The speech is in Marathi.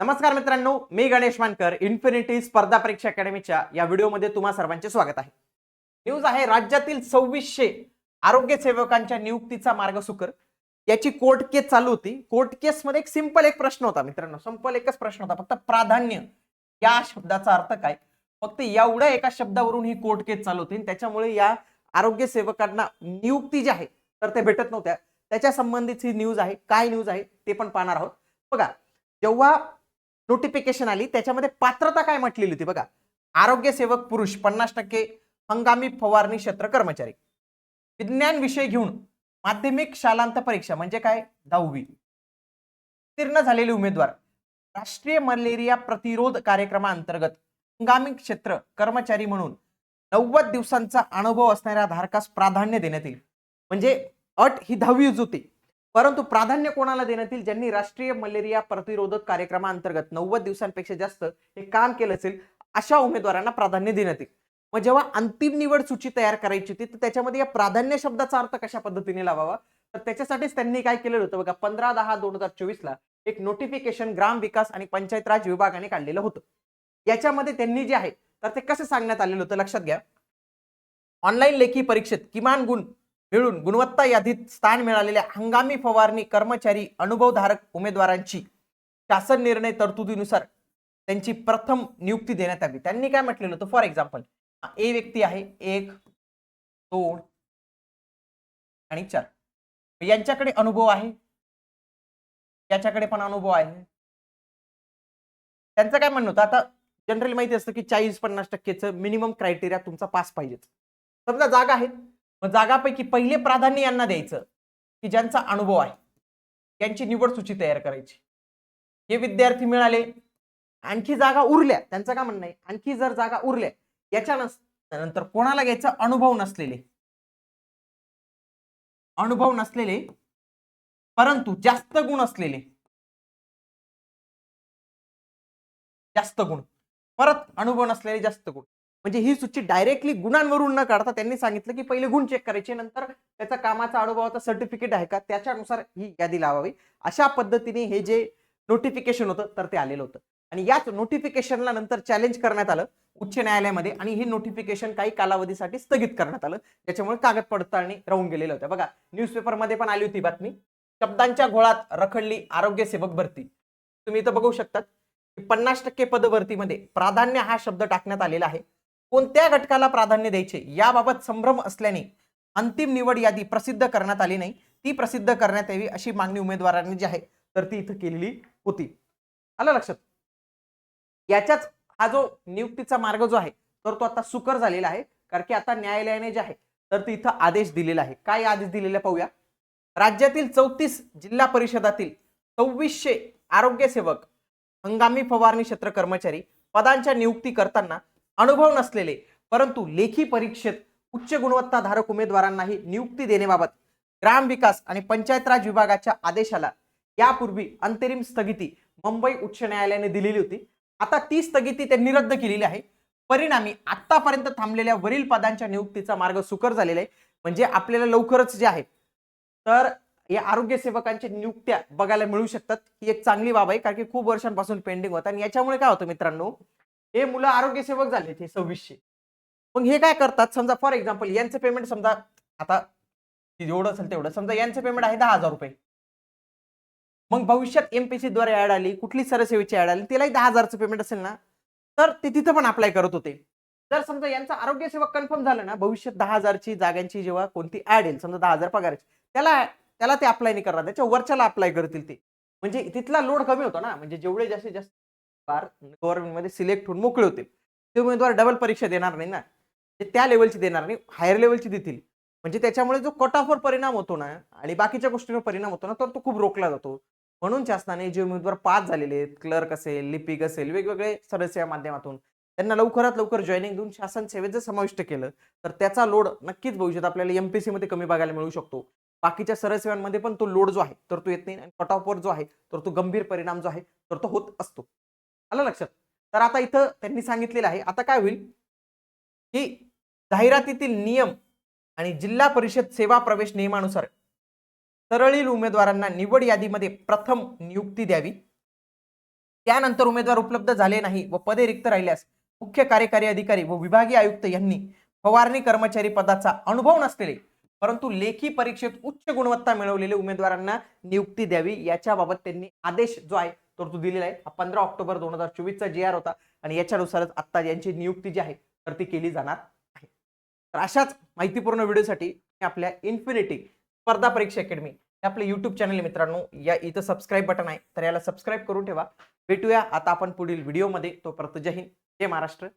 नमस्कार मित्रांनो मी गणेश मानकर इन्फिनिटी स्पर्धा परीक्षा अकॅडमीच्या या व्हिडिओमध्ये तुम्हा सर्वांचे स्वागत आहे. न्यूज आहे राज्यातील सव्वीसशे आरोग्य सेवकांच्या नियुक्तीचा मार्ग सुकर. याची कोर्ट केस चालू होती. कोर्ट केस मध्ये एक सिंपल एक प्रश्न होता मित्रांनो. सिंपल एकच प्रश्न होता. फक्त प्राधान्य या शब्दाचा अर्थ काय? फक्त एवढ्या एका शब्दावरून ही कोर्ट केस चालू होती. त्याच्यामुळे या आरोग्य सेवकांना नियुक्ती जी आहे तर ते भेटत नव्हत्या. त्याच्या संबंधित ही न्यूज आहे. काय न्यूज आहे ते पण पाहणार आहोत. बघा जेव्हा नोटिफिकेशन आली. त्याच्यामध्ये पात्रता काय म्हटलेली होती बघा. आरोग्य सेवक पुरुष पन्नास टक्के हंगामी फवारणी क्षेत्र कर्मचारी. विज्ञान विषय घेऊन माध्यमिक शालांत परीक्षा म्हणजे काय? दहावी. उत्तीर्ण झालेले उमेदवार. राष्ट्रीय मलेरिया प्रतिरोध कार्यक्रमाअंतर्गत हंगामी क्षेत्र कर्मचारी म्हणून नव्वद दिवसांचा अनुभव असणाऱ्या धारकास प्राधान्य देण्यात येईल. म्हणजे अट ही दहावीच होती. परंतु प्राधान्य कोणाला देण्यात येईल? ज्यांनी राष्ट्रीय मलेरिया प्रतिरोधक कार्यक्रमाअंतर्गत नव्वद दिवसांपेक्षा जास्त हे काम केलं असेल अशा उमेदवारांना प्राधान्य देण्यात येईल. मग जेव्हा अंतिम निवड सूची तयार करायची होती तर त्याच्यामध्ये या प्राधान्य शब्दाचा अर्थ कशा पद्धतीने लावावा? तर त्याच्यासाठीच त्यांनी काय केलेलं होतं बघा पंधरा दहा दोन हजार चोवीस ला एक नोटिफिकेशन ग्राम विकास आणि पंचायत राज विभागाने काढलेलं होतं. याच्यामध्ये त्यांनी जे आहे तर ते कसं सांगण्यात आलेलं होतं? लक्षात घ्या. ऑनलाईन लेखी परीक्षेत किमान गुण मिळून गुणवत्ता यादीत स्थान मिळालेल्या हंगामी फवारणी कर्मचारी अनुभवधारक उमेदवारांची शासन निर्णय तरतुदीनुसार त्यांची प्रथम नियुक्ती देण्यात आली. त्यांनी काय म्हटलेलं होतं? फॉर एक्झाम्पल ए व्यक्ती आहे एक दोन आणि चार. यांच्याकडे अनुभव आहे? याच्याकडे पण अनुभव आहे. त्यांचं काय म्हणणं होतं? आता जनरली माहिती असतं की चाळीस पन्नास टक्केचं मिनिमम क्रायटेरिया तुमचा पास पाहिजेच. समजा जागा आहेत मग जागापैकी पहिले प्राधान्य यांना द्यायचं की ज्यांचा अनुभव आहे त्यांची निवड सूची तयार करायची. हे विद्यार्थी मिळाले आणखी जागा उरल्या त्यांचं काय म्हणणं आहे? आणखी जर जागा उरल्या याच्या नंतर कोणाला घ्यायचं? अनुभव नसलेले. अनुभव नसलेले परंतु जास्त गुण असलेले. जास्त गुण. परत अनुभव नसलेले जास्त गुण. म्हणजे ही सूची डायरेक्टली गुणांवरून न काढता त्यांनी सांगितलं की पहिले गुण चेक करायचे नंतर त्याचा कामाचा अनुभवाचा सर्टिफिकेट आहे का? त्याच्यानुसार ही यादी लावावी. अशा पद्धतीने हे जे नोटिफिकेशन होतं तर ते आलेलं होतं. आणि याच नोटिफिकेशनला नंतर चॅलेंज करण्यात आलं उच्च न्यायालयामध्ये आणि हे नोटिफिकेशन काही कालावधीसाठी स्थगित करण्यात आलं. त्याच्यामुळे कागद पडताळणी राहून गेलेलं होतं. बघा न्यूजपेपरमध्ये पण आली होती बातमी. शब्दांच्या घोळात रखडली आरोग्य सेवक भरती. तुम्ही इथं बघू शकतात पन्नास टक्के पदभरतीमध्ये प्राधान्य हा शब्द टाकण्यात आलेला आहे. कोणत्या घटकाला प्राधान्य द्यायचे याबाबत संभ्रम असल्याने अंतिम निवड यादी प्रसिद्ध करण्यात आली नाही. ती प्रसिद्ध करण्यात यावी अशी मागणी उमेदवारांनी जी आहे तर ती इथं केलेली होती. आलं लक्षात? याच्याच हा जो नियुक्तीचा मार्ग जो आहे तर तो आता सुकर झालेला आहे. कारण की आता न्यायालयाने जे आहे तर ते इथं आदेश दिलेला आहे. काय आदेश दिलेला पाहूया. राज्यातील चौतीस जिल्हा परिषदातील सव्वीसशे आरोग्य सेवक हंगामी फवारणी क्षेत्र कर्मचारी पदांच्या नियुक्ती करताना अनुभव नसलेले परंतु लेखी परीक्षेत उच्च गुणवत्ताधारक उमेदवारांनाही नियुक्ती देण्याबाबत ग्रामविकास आणि पंचायत राज विभागाच्या आदेशाला यापूर्वी अंतरिम स्थगिती मुंबई उच्च न्यायालयाने दिलेली होती. आता ती स्थगिती त्यांनी रद्द केलेली आहे. परिणामी आतापर्यंत थांबलेल्या वरील पदांच्या नियुक्तीचा मार्ग सुकर झालेला आहे. म्हणजे आपल्याला लवकरच जे आहे तर या आरोग्य सेवकांच्या नियुक्त्या बघायला मिळू शकतात. ही एक चांगली बाब आहे कारण की खूप वर्षांपासून पेंडिंग होता आणि याच्यामुळे काय होतं मित्रांनो हे मुलं आरोग्य सेवक झाले ते सव्वीसशे. मग हे काय करतात? समजा फॉर एक्झाम्पल यांचं पेमेंट समजा आता जेवढं असेल तेवढं. समजा यांचं पेमेंट आहे दहा हजार रुपये. मग भविष्यात एमपीसी द्वारे ऍड आली कुठली सरसेवेची ऍड आली तिलाही दहा हजारचं पेमेंट असेल ना? तर ते तिथं पण अप्लाय करत होते. जर समजा यांचा आरोग्य सेवक कन्फर्म झालं ना भविष्यात दहा हजारची जागांची जेव्हा कोणती ऍड येईल समजा दहा हजार पगाराची त्याला त्याला ते अप्लाय नाही करणार. त्याच्या वरच्याला अप्लाय करतील ते. म्हणजे तिथला लोड कमी होतो ना. म्हणजे जेवढे जास्तीत जास्त गव्हर्नमेंटमध्ये सिलेक्ट होऊन मोकळे होतील. ते उमेदवार डबल परीक्षा देणार नाही ना. ते त्या लेवलची देणार नाही हायर लेवलची देतील. म्हणजे त्याच्यामुळे जो कट ऑफवर परिणाम होतो ना आणि बाकीच्या गोष्टींवर परिणाम होतो ना तर तो खूप रोखला जातो. म्हणून शासनाने जे उमेदवार पास झालेले आहेत क्लर्क असेल लिपिक असेल वेगवेगळे सदस्य माध्यमातून त्यांना लवकरात लवकर जॉईनिंग देऊन शासन सेवेत जर समाविष्ट केलं तर त्याचा लोड नक्कीच भविष्यात आपल्याला एमपीसी मध्ये कमी बघायला मिळू शकतो. बाकीच्या सरसेवांमध्ये पण तो लोड जो आहे तर तो येत नाही आणि कट ऑफवर जो आहे तर तो गंभीर परिणाम जो आहे तर तो होत असतो. आलं लक्षात? तर आता इथं त्यांनी सांगितलेलं आहे. आता काय होईल? की जाहिरातीतील नियम आणि जिल्हा परिषद सेवा प्रवेश नियमानुसार तरळील उमेदवारांना निवड यादीमध्ये प्रथम नियुक्ती द्यावी. त्यानंतर उमेदवार उपलब्ध झाले नाही व पदे रिक्त राहिल्यास मुख्य कार्यकारी अधिकारी व विभागीय आयुक्त यांनी फवारणी कर्मचारी पदाचा अनुभव नसलेले परंतु लेखी परीक्षेत उच्च गुणवत्ता मिळवलेले उमेदवारांना नियुक्ती द्यावी याच्याबाबत त्यांनी आदेश जो आहे तर तो दिलेला आहे. हा पंधरा ऑक्टोबर दोन हजार चोवीसचा जी आर होता आणि याच्यानुसारच आता यांची नियुक्ती जी आहे तर ती केली जाणार आहे. तर अशाच माहितीपूर्ण व्हिडिओसाठी आपल्या इन्फिनिटी स्पर्धा परीक्षा अकॅडमी हे आपलं युट्यूब चॅनल मित्रांनो या इथं सबस्क्राईब बटन आहे. तर याला सबस्क्राईब करून ठेवा. भेटूया. आता आपण पुढील व्हिडिओमध्ये. तोपर्यंत जय हिंद. जय महाराष्ट्र.